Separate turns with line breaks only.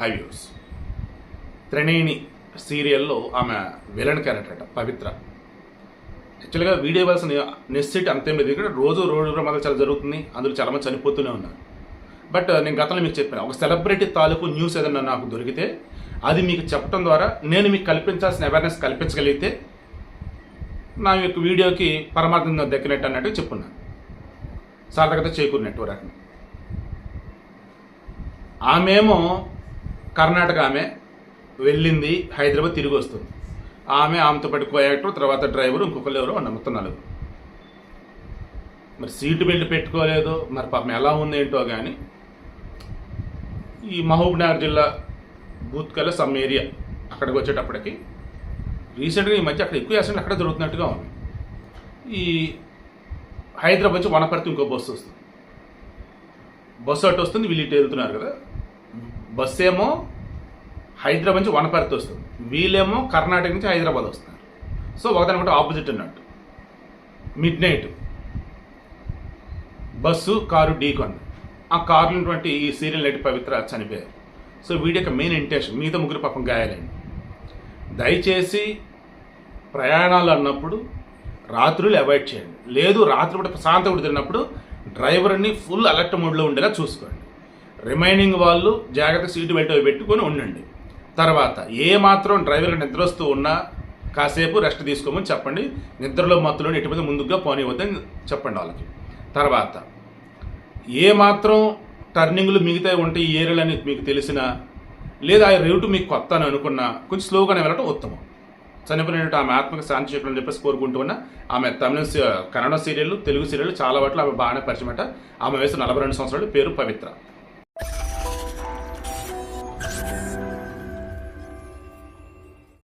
High views త్రినేణి సీరియల్లో ఆమె villain character అట పవిత్ర. యాక్చువల్గా వీడియో ఇవ్వాల్సిన నెస్సిట్ అంతేం లేదు. ఇక్కడ రోజు రోడ్డు ప్రమాదాలు చాలా జరుగుతుంది అందులో చాలామంది చనిపోతూనే ఉన్నారు. బట్ నేను గతంలో మీకు చెప్పాను ఒక సెలబ్రిటీ తాలూకు న్యూస్ ఏదైనా నాకు దొరికితే అది మీకు చెప్పడం ద్వారా నేను మీకు కల్పించాల్సిన అవేర్నెస్ కల్పించగలిగితే నా యొక్క వీడియోకి పరమార్థం దక్కినట్టు అన్నట్టు చెప్పున్నాను. సార్థకత చేకూరినట్టు వరకు. ఆమెమో కర్ణాటక ఆమె వెళ్ళింది హైదరాబాద్ తిరిగి వస్తుంది. ఆమె ఆమెతో పాటు కోయాక్టర్ తర్వాత డ్రైవర్ ఇంకొకరు ఎవరో ఉన్న మొత్తం నలుగురు. మరి సీటు బెల్ట్ పెట్టుకోలేదు మరి పాపం ఎలా ఉందేంటో ఏంటో కానీ ఈ మహబూబ్నగర్ జిల్లా బూత్కల్ సమ్ ఏరియా అక్కడికి వచ్చేటప్పటికి రీసెంట్గా ఈ మధ్య అక్కడ ఎక్కువ యాక్సిడెంట్ అక్కడ జరుగుతున్నట్టుగా ఉంది. ఈ హైదరాబాద్ నుంచి వనపర్తి ఇంకో బస్సు వస్తుంది. బస్సు అటు వస్తుంది వీళ్ళు ఇటు వెళ్తున్నారు కదా. బస్సు ఏమో హైదరాబాద్ నుంచి వనపర్తి వస్తుంది. వీళ్ళేమో కర్ణాటక నుంచి హైదరాబాద్ వస్తున్నారు సో ఒకదానికంటే ఆపోజిట్ అన్నట్టు. Midnight. బస్సు కారు ఢీకొంది ఆ కారులో ఉన్నటువంటి ఈ సీరియల్ నటి పవిత్ర చనిపోయారు. సో వీడి యొక్క మెయిన్ ఇంటెన్షన్ మిగతా ముగ్గురు పాపం గాయాలండి దయచేసి ప్రయాణాలు అన్నప్పుడు రాత్రులు అవాయిడ్ చేయండి. లేదు రాత్రి పూట ప్రశాంతంగా తిరిగినప్పుడు డ్రైవర్ని ఫుల్ అలర్ట్ మోడ్లో ఉండేలా చూసుకోండి. రిమైనింగ్ వాళ్ళు జాగ్రత్త సీటు బెల్ట్ అవి పెట్టుకొని ఉండండి. తర్వాత ఏ మాత్రం డ్రైవర్ నిద్ర వస్తూ ఉన్నా కాసేపు రెస్ట్ తీసుకోమని చెప్పండి. నిద్రలో మత్తులో ఎటువంటి ముందుగా పోనివద్దని చెప్పండి వాళ్ళకి. తర్వాత ఏ మాత్రం టర్నింగ్లు మిగతా ఉంటే ఈ ఏరియాలని మీకు తెలిసిన లేదా ఆ రూట్ మీకు కొత్త అని అనుకున్నా కొంచెం స్లోగానే వెళ్ళడం ఉత్తమం. చనిపోయినట్టు ఆమె ఆత్మక శాంతి చెప్పడం చెప్పేసి కోరుకుంటూ ఉన్న ఆమె తమిళ కన్నడ సీరియల్ తెలుగు సీరియల్ చాలా వాటిలో ఆమె బాగానే పరిచయమట ఆమె వయసు నలభై రెండు సంవత్సరాలు పేరు పవిత్ర.